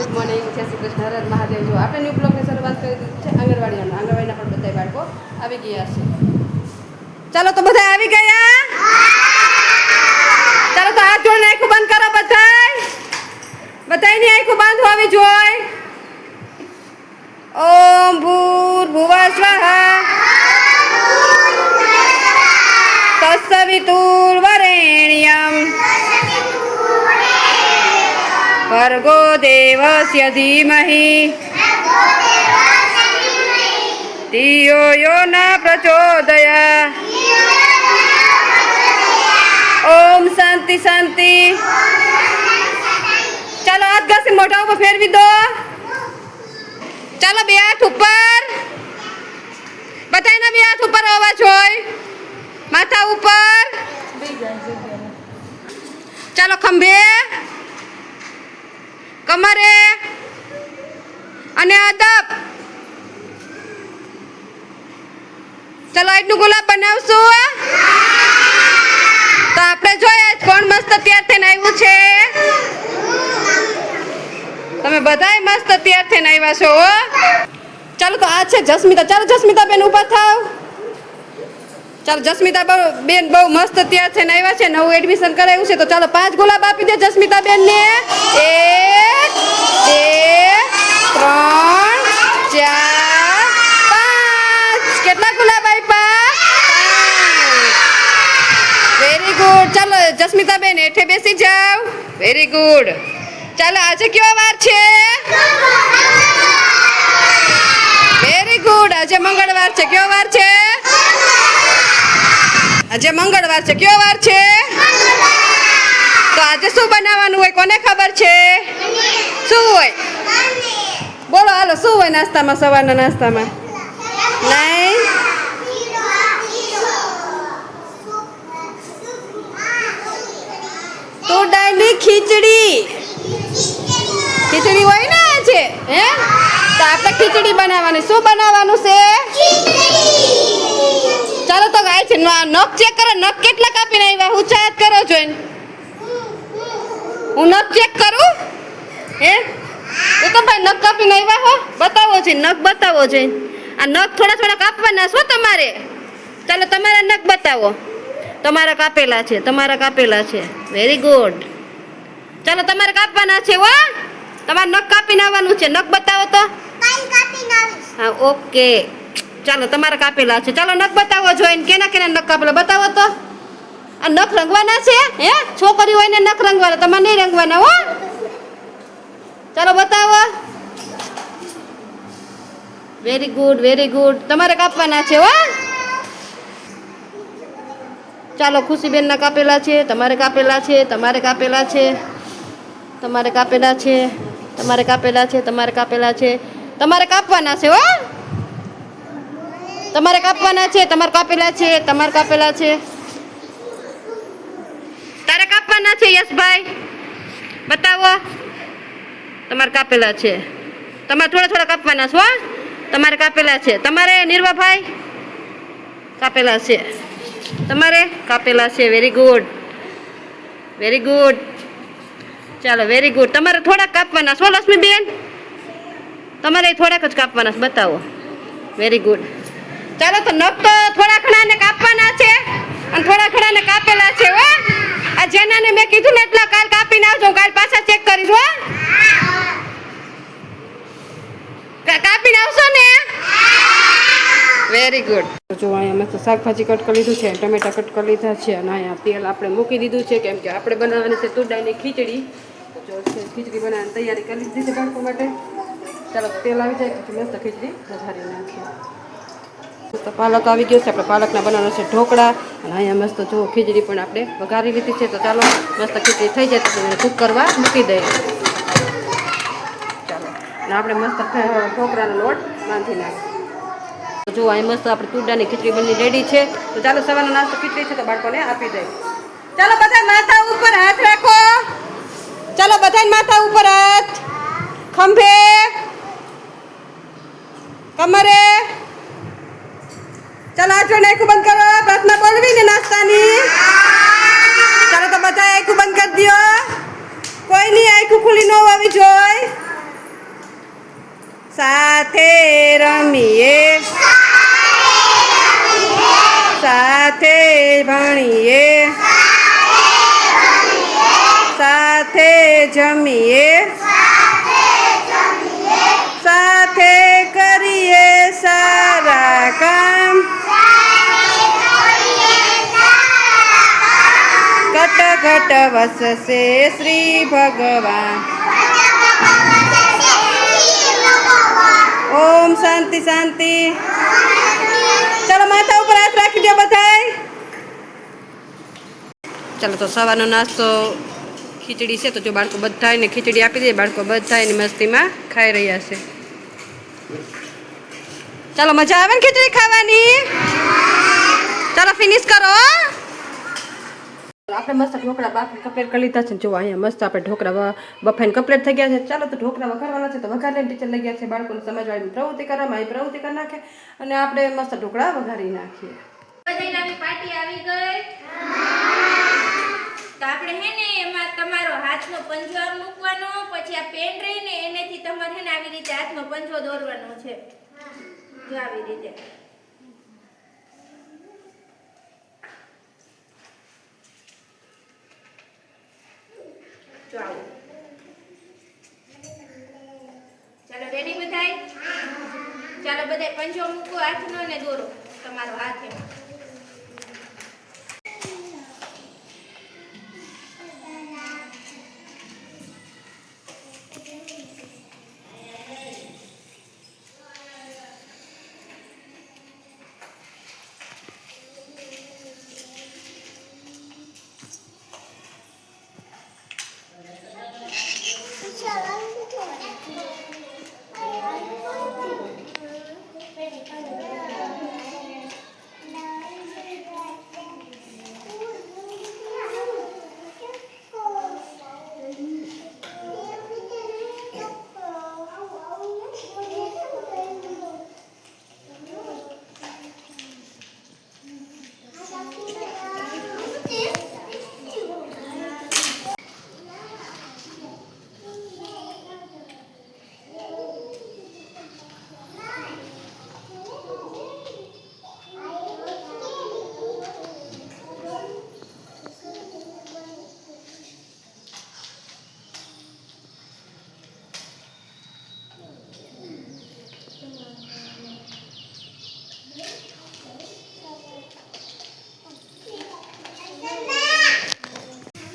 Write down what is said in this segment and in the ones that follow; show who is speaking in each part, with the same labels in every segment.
Speaker 1: Good morning જય શ્રી કૃષ્ણ, હર હર મહાદેવ. જો આપણે ન્યૂ બ્લોગની શરૂઆત કરી દીધી છે આંગણવાડીઓના આંગણવાડીના પણ બધા બાળકો આવી ગયા છે. ચાલો તો બધા આવી ગયા? ચાલો તો હાથ જોડને આખું બંધ કરો બધાય. બધાયની આખું બંધ હોવી જોઈ ઓમ ભૂર ભુવા સ્વાહા. તત્સવિતુર્વરેણ્યમ ભર્ગો દેવસ્ય ધીમહિ ધિયો યો ન પ્રચોદયા ઓમ શાંતિ શાંતિ ચાલો હાથ ઘસી મોઢા ઉપર ફેરવી દો ચાલો બે હાથ ઉપર બધાના બે હાથ ઉપર અવાજ હોય માથા ઉપર ચાલો ખંભે કમરે અને અદબ. ચલો એટલું ગુલાબ બનાવશું તો આપણે જોઈએ કોણ મસ્ત તૈયાર થઈને આવ્યું છે. તમે બધાય મસ્ત તૈયાર થઈને આવ્યા છો ચાલો, તો આ છે જસ્મિતા. ચાલો જસ્મિતા બેન ઊભા થાવ. ચાલો જસ્મિતા બેન બહુ મસ્ત તૈયાર થઈને આવ્યા છે, નવું એડમિશન કરાવ્યું છે, તો ચાલો પાંચ ગુલાબ આપી દે જસ્મિતા બેન ને એક, બે, ત્રણ, ચાર, પાંચ. કેટલા ગુલાબ આપ્યા વેરી ગુડ ચાલો જસ્મિતા બેન હેઠે બેસી જાવ. વેરી ગુડ ચાલો આજે કેવો વાર છે? વેરી ગુડ આજે મંગળવાર છે. કયો વાર છે? આજે મંગળવાર છે, કયો વાર છે? તો આજે શું બનાવવાનું હોય, કોને ખબર છે? શું હોય? બોલો, હાલો, શું હોય નાસ્તામાં, સવારના નાસ્તામાં? નહીં તો ખીચડી. ખીચડી હોય ને આજે, હે? તો આપણે ખીચડી બનાવવાની. શું બનાવવાનું છે? ચાલો તો ગાય છે નખ ચેક કરો નખ કેટલા કાપીને આવ્યા? હું ચાત કરો જોઈને હું નખ ચેક કરું? હે? એ તો ભાઈ નખ કાપીને આવ્યા હો. બતાવો છે નખ બતાવો છે. આ નખ થોડા થોડા કાપવાના છો તમારે? ચાલો તમારા નખ બતાવો. તમારા કાપેલા છે તમારા કાપેલા છે. વેરી ગુડ ચાલો તમારે કાપવાના છે હો. તમારે નખ કાપીને આવવાનું છે. નખ બતાવો તો. હા ઓકે ચાલો, તમારે કાપેલા છે. ચાલો, નખ બતાવો જોઈને. કેના કેના નખ કાપેલા? બતાવો તો. આ નખ રંગવાના છે? હે? છોકરી હોય ને નખ રંગવાના. તમારે નહીં રંગવાના હો. ચાલો, બતાવો. વેરી ગુડ વેરી ગુડ તમારે કાપવાના છે, હો. ચાલો, ખુશીબેનના કાપેલા છે. તમારે કાપેલા છે, તમારે કાપેલા છે. તમારે કાપેલા છે, તમારે કાપેલા છે, તમારે કાપેલા છે. તમારે કાપવાના છે, હો. તમારે કાપવાના છે, તમારે કાપેલા છે, તમારે કાપેલા છે. તારે કાપવાના છે, યશભાઈ? બતાવો. તમારે કાપેલા છે. તમારે થોડા થોડા કાપવાના છો તમારે કાપેલા છે. તમારે, નિર્વાભાઈ? કાપેલા છે. તમારે કાપેલા છે. વેરી ગુડ વેરી ગુડ ચાલો વેરી ગુડ તમારે થોડાક કાપવાના છો, લક્ષ્મીબેન? તમારે થોડાક જ કાપવાના છે. બતાવો. વેરી ગુડ ચાલો તો નખ તો થોડા ઘણાને કાપવાના છે અને થોડા ઘણાને કાપેલા છે, હો. આ જેનાને મેં કીધું ને એટલા કાલ કાપીને આવજો કાલ પાછા ચેક કરીશ, હો. કાપીને આવશો ને? વેરી ગુડ જો અહીંયા મસ્ત શાકભાજી કટ કરી લીધું છે ટમેટા કટ કરી લીધા છે અને અહીંયા તેલ આપણે મૂકી દીધું છે કેમ કે આપણે બનાવવાની છે તુરડાઈની ખીચડી. જો ખીચડી બનાવવાની તૈયારી કરી લીધી છે બાળકો માટે. ચાલો તેલ આવી જાય મસ્ત ખીચડી વધારી નાખીએ. મસ્ત પાલક આવી ગયો છે. આપણે પાલકના બનાવવાનો છે ઢોકળા. અને અહીંયા મસ્ત જો ખીચડી પણ આપણે વઘારી લીધી છે. તો ચાલો મસ્ત ખીચડી થઈ જાય તો કૂક કરવા મૂકી દઈએ. ચાલો. અને આપણે મસ્ત ઢોકળાનો લોટ બાંધી નાખીએ. તો અહીં મસ્ત આપણે તુરડાની ખીચડી બની રેડી છે. તો ચાલો સવારનો નાસ્તો ખીચડી છે તો બાળકોને આપી દઈએ. ચાલો બધા માથા ઉપર હાથ રાખો. ચાલો બધા માથા ઉપર હાથ. ખંભે. કમરે. ચાલો આ જોઈને આખું બંધ કરો, પ્રાર્થના બોલવી ને નાસ્તાની. ચાલો તો બધા આખું બંધ કરી દો. કોઈ નહીં, આખું ખુલી ન હોવી જોઈ. સાથે રમીએ. સાથે ભણીએ. સાથે જમીએ. સાથે ઘટ વસશે શ્રી ભગવાન ઓમ શાંતિ શાંતિ ચાલો માથા ઉપર હાથ રાખી દો બધાય ચાલો તો સવારનો નાસ્તો ખીચડી છે, તો જો બાળકો બધાને ખીચડી આપી દે બાળકો બધા એની મસ્તીમાં ખાઈ રહ્યા છે. ચાલો મજા આવે ને ખીચડી ખાવાની? ચાલો ફિનિશ કરો આપણે મસ્ત ઢોકળા બાફી કમ્પ્લીટ કરી લીધા છે જો અહીંયા મસ્ત આપણે ઢોકળા બફાઈને કમ્પ્લીટ થઈ ગયા છે. ચાલો તો ઢોકળા વઘારવાના છે તો વઘાર લઈને ટીચર લઈ ગયા છે બાળકોને સમજવાની પ્રવૃત્તિ કરવામાં એ પ્રવૃત્તિ કરી નાખે અને આપણે મસ્ત ઢોકળા વઘારી નાખીએ.
Speaker 2: પાર્ટી આવી ગઈ? તો આપણે હે ને એમાં તમારો હાથનો પંજો મૂકવાનો, પછી આ પેન રહીને એનેથી તમારે હે ને આવી રીતે હાથનો પંજો દોરવાનો છે. જો આવી રીતે. જો આવું. ચાલો રેડી બધાય? ચાલો બધાય પંજો મૂકો હાથનો ને દોરો. તમારો હાથ એમાં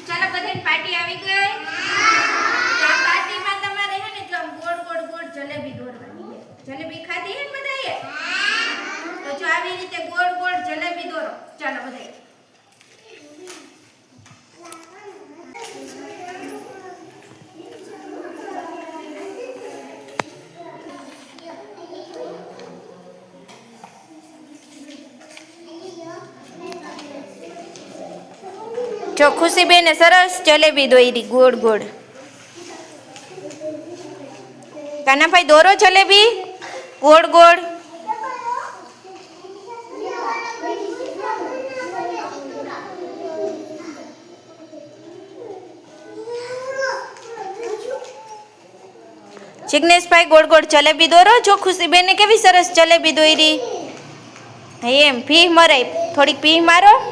Speaker 2: ચાલો બધાને પાર્ટી આવી ગઈ તો આ પાર્ટીમાં તમારે હે ને જો આમ ગોળ ગોળ ગોળ જલેબી દોરવાની છે જલેબી ખાધી હે ને બધાએ તો જો આવી રીતે ગોળ ગોળ જલેબી દોરો ચાલો બધાએ જો ખુશીબેને સરસ જલેબી દોરી ગોળ ગોળ. કાનાભાઈ, દોરો જલેબી? ગોળ ગોળ. જિગ્નેશભાઈ, ગોળ ગોળ જલેબી દોરો. જો ખુશીબેને કેવી સરસ જલેબી દોરી એમ. ભીહ મરાય. થોડીક ભીહ મારો.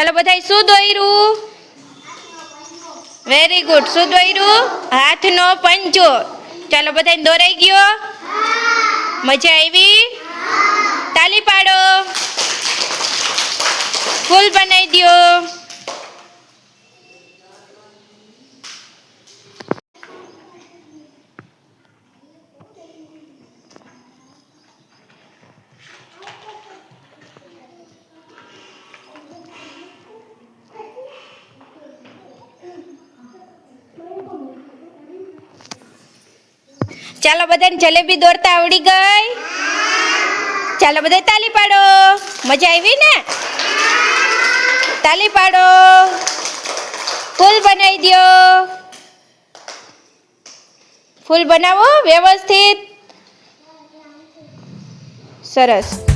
Speaker 2: ચાલો બધાય શું દોર્યું વેરી ગુડ શું દોર્યું હાથનો પંજો. ચાલો બધાય દોરાઈ ગયો. મજા આવી? તાલી પાડો. ફૂલ બનાવી દ્યો. ચાલો બધાને જલેબી દોરતા આવડી ગઈ? ચાલો બધા તાલી પાડો. મજા આવી ને? તાલી પાડો. ફૂલ બનાવી દો ફૂલ બનાવો વ્યવસ્થિત. સરસ.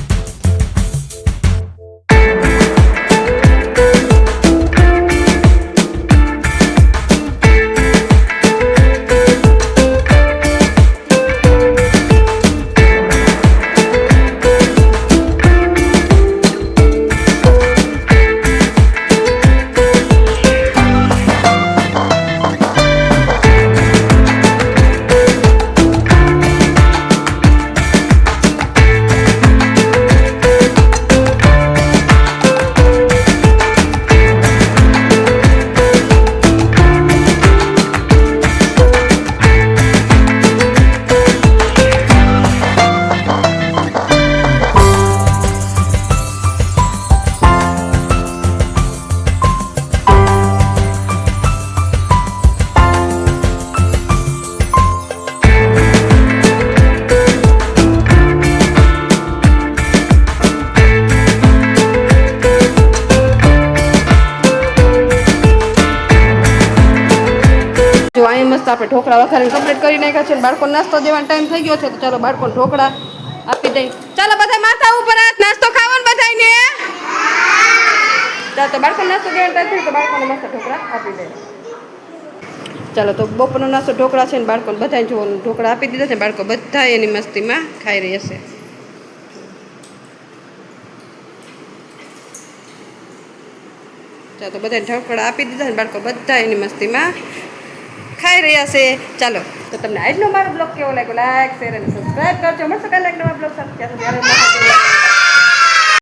Speaker 1: મસ્ત આપણે ઢોકળા વઘારીને કમ્પ્લીટ કરી નાખ્યા છે બાળકો નાસ્તો દેવાનો ટાઈમ થઈ ગયો છે, તો ચાલો બાળકો ઢોકળા આપી દઈ ચાલો બધા માથા ઉપર હાથ, નાસ્તો ખાવાનું બધાને ચાલો તો બાળકોને નાસ્તો દેવાનો ટાઈમ તો બાળકોને મસ્ત ઢોકળા આપી દે ચાલો તો બપોરનો નાસ્તો ઢોકળા છે ને બાળકોને બધાને જોવાનું ઢોકળા આપી દીધા છે બાળકો બધા એની મસ્તીમાં ખાઈ રહી હશે ચાલો તો બધાને ઢોકળા આપી દીધા ને બાળકો બધા એની મસ્તીમાં ખાઈ રહ્યા છે. ચાલો, તો તમને આજનો મારો બ્લોગ કેવો લાગ્યો? લાઈક શેર અને સબસ્ક્રાઈબ કરજો. મળશે કાલે એક નવા બ્લોગ સાથે. ત્યાં સુધી આનંદ રાખો.